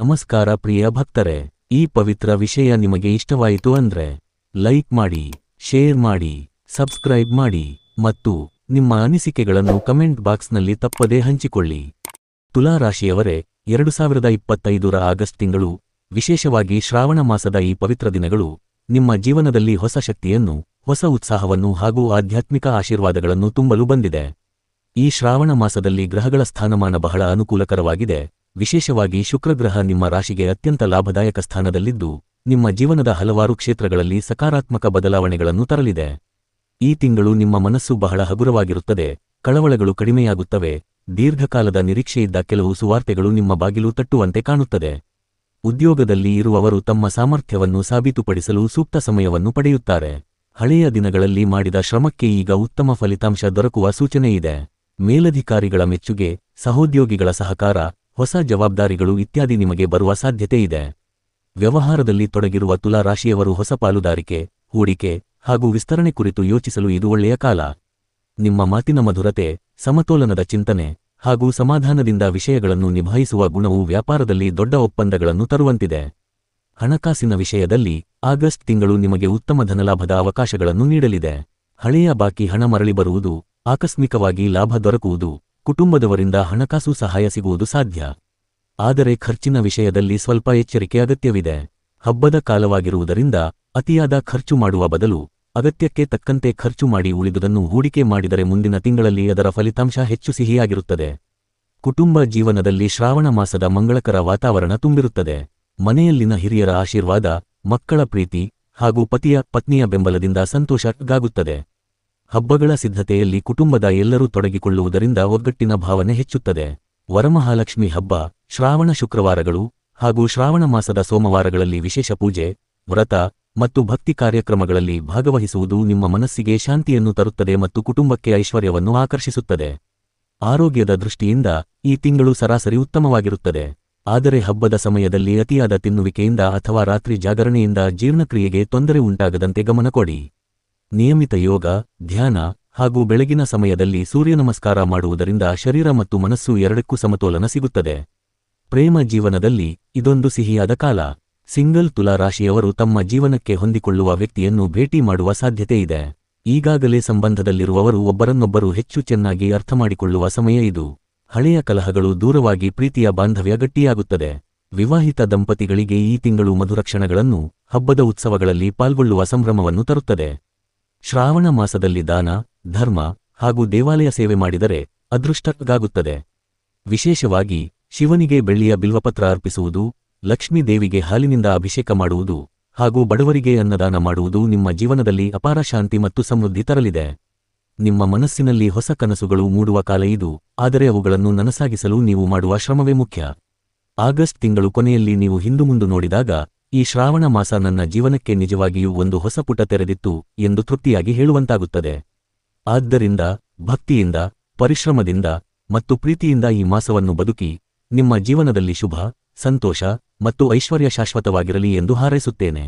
ನಮಸ್ಕಾರ ಪ್ರಿಯ ಭಕ್ತರೆ, ಈ ಪವಿತ್ರ ವಿಷಯ ನಿಮಗೆ ಇಷ್ಟವಾಯಿತು ಅಂದ್ರೆ, ಲೈಕ್ ಮಾಡಿ, ಶೇರ್ ಮಾಡಿ, ಸಬ್ಸ್ಕ್ರೈಬ್ ಮಾಡಿ ಮತ್ತು ನಿಮ್ಮ ಅನಿಸಿಕೆಗಳನ್ನು ಕಮೆಂಟ್ ಬಾಕ್ಸ್ನಲ್ಲಿ ತಪ್ಪದೇ ಹಂಚಿಕೊಳ್ಳಿ. ತುಲಾ ರಾಶಿಯವರೇ ಎರಡು ಸಾವಿರದ ಇಪ್ಪತ್ತೈದರ ಆಗಸ್ಟ್ ತಿಂಗಳು, ವಿಶೇಷವಾಗಿ ಶ್ರಾವಣ ಮಾಸದ ಈ ಪವಿತ್ರ ದಿನಗಳು, ನಿಮ್ಮ ಜೀವನದಲ್ಲಿ ಹೊಸ ಶಕ್ತಿಯನ್ನು, ಹೊಸ ಉತ್ಸಾಹವನ್ನು ಹಾಗೂ ಆಧ್ಯಾತ್ಮಿಕ ಆಶೀರ್ವಾದಗಳನ್ನು ತುಂಬಲು ಬಂದಿದೆ. ಈ ಶ್ರಾವಣ ಮಾಸದಲ್ಲಿ ಗ್ರಹಗಳ ಸ್ಥಾನಮಾನ ಬಹಳ ಅನುಕೂಲಕರವಾಗಿದೆ. ವಿಶೇಷವಾಗಿ ಶುಕ್ರಗ್ರಹ ನಿಮ್ಮ ರಾಶಿಗೆ ಅತ್ಯಂತ ಲಾಭದಾಯಕ ಸ್ಥಾನದಲ್ಲಿದ್ದು, ನಿಮ್ಮ ಜೀವನದ ಹಲವಾರು ಕ್ಷೇತ್ರಗಳಲ್ಲಿ ಸಕಾರಾತ್ಮಕ ಬದಲಾವಣೆಗಳನ್ನು ತರಲಿದೆ. ಈ ತಿಂಗಳು ನಿಮ್ಮ ಮನಸ್ಸು ಬಹಳ ಹಗುರವಾಗಿರುತ್ತದೆ, ಕಳವಳಗಳು ಕಡಿಮೆಯಾಗುತ್ತವೆ, ದೀರ್ಘಕಾಲದ ನಿರೀಕ್ಷೆಯಿದ್ದ ಕೆಲವು ಸುವಾರ್ತೆಗಳು ನಿಮ್ಮ ಬಾಗಿಲು ತಟ್ಟುವಂತೆ ಕಾಣುತ್ತದೆ. ಉದ್ಯೋಗದಲ್ಲಿ ಇರುವವರು ತಮ್ಮ ಸಾಮರ್ಥ್ಯವನ್ನು ಸಾಬೀತುಪಡಿಸಲು ಸೂಕ್ತ ಸಮಯವನ್ನು ಪಡೆಯುತ್ತಾರೆ. ಹಳೆಯ ದಿನಗಳಲ್ಲಿ ಮಾಡಿದ ಶ್ರಮಕ್ಕೆ ಈಗ ಉತ್ತಮ ಫಲಿತಾಂಶ ದೊರಕುವ ಸೂಚನೆಯಿದೆ. ಮೇಲಧಿಕಾರಿಗಳ ಮೆಚ್ಚುಗೆ, ಸಹೋದ್ಯೋಗಿಗಳ ಸಹಕಾರ ಹೊಸ ಜವಾಬ್ದಾರಿಗಳು ಇತ್ಯಾದಿ ನಿಮಗೆ ಬರುವ ಸಾಧ್ಯತೆ ಇದೆ. ವ್ಯವಹಾರದಲ್ಲಿ ತೊಡಗಿರುವ ತುಲಾ ರಾಶಿಯವರು ಹೊಸ ಪಾಲುದಾರಿಕೆ, ಹೂಡಿಕೆ ಹಾಗೂ ವಿಸ್ತರಣೆ ಕುರಿತು ಯೋಚಿಸಲು ಇದು ಒಳ್ಳೆಯ ಕಾಲ. ನಿಮ್ಮ ಮಾತಿನ ಮಧುರತೆ, ಸಮತೋಲನದ ಚಿಂತನೆ ಹಾಗೂ ಸಮಾಧಾನದಿಂದ ವಿಷಯಗಳನ್ನು ನಿಭಾಯಿಸುವ ಗುಣವು ವ್ಯಾಪಾರದಲ್ಲಿ ದೊಡ್ಡ ಒಪ್ಪಂದಗಳನ್ನು ತರುವಂತಿದೆ. ಹಣಕಾಸಿನ ವಿಷಯದಲ್ಲಿ ಆಗಸ್ಟ್ ತಿಂಗಳು ನಿಮಗೆ ಉತ್ತಮ ಧನಲಾಭದ ಅವಕಾಶಗಳನ್ನು ನೀಡಲಿದೆ. ಹಳೆಯ ಬಾಕಿ ಹಣ ಮರಳಿ ಬರುವುದು, ಆಕಸ್ಮಿಕವಾಗಿ ಲಾಭ ದೊರಕುವುದು. ಕುಟುಂಬದವರಿಂದ ಹಣಕಾಸು ಸಹಾಯ ಸಿಗುವುದು ಸಾಧ್ಯ. ಆದರೆ ಖರ್ಚಿನ ವಿಷಯದಲ್ಲಿ ಸ್ವಲ್ಪ ಎಚ್ಚರಿಕೆ ಅಗತ್ಯವಿದೆ. ಹಬ್ಬದ ಕಾಲವಾಗಿರುವುದರಿಂದ ಅತಿಯಾದ ಖರ್ಚು ಮಾಡುವ ಬದಲು ಅಗತ್ಯಕ್ಕೆ ತಕ್ಕಂತೆ ಖರ್ಚು ಮಾಡಿ ಉಳಿದುದನ್ನು ಹೂಡಿಕೆ ಮಾಡಿದರೆ ಮುಂದಿನ ತಿಂಗಳಲ್ಲಿ ಅದರ ಫಲಿತಾಂಶ ಹೆಚ್ಚು ಸಿಹಿಯಾಗಿರುತ್ತದೆ. ಕುಟುಂಬ ಜೀವನದಲ್ಲಿ ಶ್ರಾವಣ ಮಾಸದ ಮಂಗಳಕರ ವಾತಾವರಣ ತುಂಬಿರುತ್ತದೆ. ಮನೆಯಲ್ಲಿನ ಹಿರಿಯರ ಆಶೀರ್ವಾದ, ಮಕ್ಕಳ ಪ್ರೀತಿ ಹಾಗೂ ಪತಿಯ, ಪತ್ನಿಯ ಬೆಂಬಲದಿಂದ ಸಂತೋಷಗಾಗುತ್ತದೆ ಹಬ್ಬಗಳ ಸಿದ್ಧತೆಯಲ್ಲಿ ಕುಟುಂಬದ ಎಲ್ಲರೂ ತೊಡಗಿಕೊಳ್ಳುವುದರಿಂದ ಒಗ್ಗಟ್ಟಿನ ಭಾವನೆ ಹೆಚ್ಚುತ್ತದೆ. ವರಮಹಾಲಕ್ಷ್ಮಿ ಹಬ್ಬ, ಶ್ರಾವಣ ಶುಕ್ರವಾರಗಳು ಹಾಗೂ ಶ್ರಾವಣ ಮಾಸದ ಸೋಮವಾರಗಳಲ್ಲಿ ವಿಶೇಷ ಪೂಜೆ, ವ್ರತ ಮತ್ತು ಭಕ್ತಿ ಕಾರ್ಯಕ್ರಮಗಳಲ್ಲಿ ಭಾಗವಹಿಸುವುದು ನಿಮ್ಮ ಮನಸ್ಸಿಗೆ ಶಾಂತಿಯನ್ನು ತರುತ್ತದೆ ಮತ್ತು ಕುಟುಂಬಕ್ಕೆ ಐಶ್ವರ್ಯವನ್ನು ಆಕರ್ಷಿಸುತ್ತದೆ. ಆರೋಗ್ಯದ ದೃಷ್ಟಿಯಿಂದ ಈ ತಿಂಗಳು ಸರಾಸರಿ ಉತ್ತಮವಾಗಿರುತ್ತದೆ. ಆದರೆ ಹಬ್ಬದ ಸಮಯದಲ್ಲಿ ಅತಿಯಾದ ತಿನ್ನುವಿಕೆಯಿಂದ ಅಥವಾ ರಾತ್ರಿ ಜಾಗರಣೆಯಿಂದ ಜೀರ್ಣಕ್ರಿಯೆಗೆ ತೊಂದರೆ ಉಂಟಾಗದಂತೆ ಗಮನ ಕೊಡಿ. ನಿಯಮಿತ ಯೋಗ, ಧ್ಯಾನ ಹಾಗೂ ಬೆಳಗಿನ ಸಮಯದಲ್ಲಿ ಸೂರ್ಯ ನಮಸ್ಕಾರ ಮಾಡುವುದರಿಂದ ಶರೀರ ಮತ್ತು ಮನಸ್ಸು ಎರಡಕ್ಕೂ ಸಮತೋಲನ ಸಿಗುತ್ತದೆ. ಪ್ರೇಮ ಜೀವನದಲ್ಲಿ ಇದೊಂದು ಸಿಹಿಯಾದ ಕಾಲ. ಸಿಂಗಲ್ ತುಲಾ ರಾಶಿಯವರು ತಮ್ಮ ಜೀವನಕ್ಕೆ ಹೊಂದಿಕೊಳ್ಳುವ ವ್ಯಕ್ತಿಯನ್ನು ಭೇಟಿ ಮಾಡುವ ಸಾಧ್ಯತೆ ಇದೆ. ಈಗಾಗಲೇ ಸಂಬಂಧದಲ್ಲಿರುವವರು ಒಬ್ಬರನ್ನೊಬ್ಬರು ಹೆಚ್ಚು ಚೆನ್ನಾಗಿ ಅರ್ಥಮಾಡಿಕೊಳ್ಳುವ ಸಮಯ ಇದು. ಹಳೆಯ ಕಲಹಗಳು ದೂರವಾಗಿ ಪ್ರೀತಿಯ ಬಾಂಧವ್ಯ ಗಟ್ಟಿಯಾಗುತ್ತದೆ. ವಿವಾಹಿತ ದಂಪತಿಗಳಿಗೆ ಈ ತಿಂಗಳು ಮಧುರಕ್ಷಣಗಳನ್ನು, ಹಬ್ಬದ ಉತ್ಸವಗಳಲ್ಲಿ ಪಾಲ್ಗೊಳ್ಳುವ ಸಂಭ್ರಮವನ್ನು ತರುತ್ತದೆ. ಶ್ರಾವಣ ಮಾಸದಲ್ಲಿ ದಾನ, ಧರ್ಮ ಹಾಗೂ ದೇವಾಲಯ ಸೇವೆ ಮಾಡಿದರೆ ಅದೃಷ್ಟಗಾಗುತ್ತದೆ ವಿಶೇಷವಾಗಿ ಶಿವನಿಗೆ ಬೆಳ್ಳಿಯ ಬಿಲ್ವಪತ್ರ ಅರ್ಪಿಸುವುದು, ಲಕ್ಷ್ಮೀ ದೇವಿಗೆ ಹಾಲಿನಿಂದ ಅಭಿಷೇಕ ಮಾಡುವುದು ಹಾಗೂ ಬಡವರಿಗೆ ಅನ್ನದಾನ ಮಾಡುವುದು ನಿಮ್ಮ ಜೀವನದಲ್ಲಿ ಅಪಾರ ಶಾಂತಿ ಮತ್ತು ಸಮೃದ್ಧಿ ತರಲಿದೆ. ನಿಮ್ಮ ಮನಸ್ಸಿನಲ್ಲಿ ಹೊಸ ಕನಸುಗಳು ಮೂಡುವ ಕಾಲ ಇದು, ಆದರೆ ಅವುಗಳನ್ನು ನನಸಾಗಿಸಲು ನೀವು ಮಾಡುವ ಶ್ರಮವೇ ಮುಖ್ಯ. ಆಗಸ್ಟ್ ತಿಂಗಳು ಕೊನೆಯಲ್ಲಿ ನೀವು ಹಿಂದುಮುಂದು ನೋಡಿದಾಗ ಈ ಶ್ರಾವಣ ಮಾಸ ನನ್ನ ಜೀವನಕ್ಕೆ ನಿಜವಾಗಿಯೂ ಒಂದು ಹೊಸ ಪುಟ ತೆರೆದಿತ್ತು ಎಂದು ತೃಪ್ತಿಯಾಗಿ ಹೇಳುವಂತಾಗುತ್ತದೆ. ಆದ್ದರಿಂದ ಭಕ್ತಿಯಿಂದ, ಪರಿಶ್ರಮದಿಂದ ಮತ್ತು ಪ್ರೀತಿಯಿಂದ ಈ ಮಾಸವನ್ನು ಬದುಕಿ ನಿಮ್ಮ ಜೀವನದಲ್ಲಿ ಶುಭ, ಸಂತೋಷ ಮತ್ತು ಐಶ್ವರ್ಯ ಶಾಶ್ವತವಾಗಿರಲಿ ಎಂದು ಹಾರೈಸುತ್ತೇನೆ.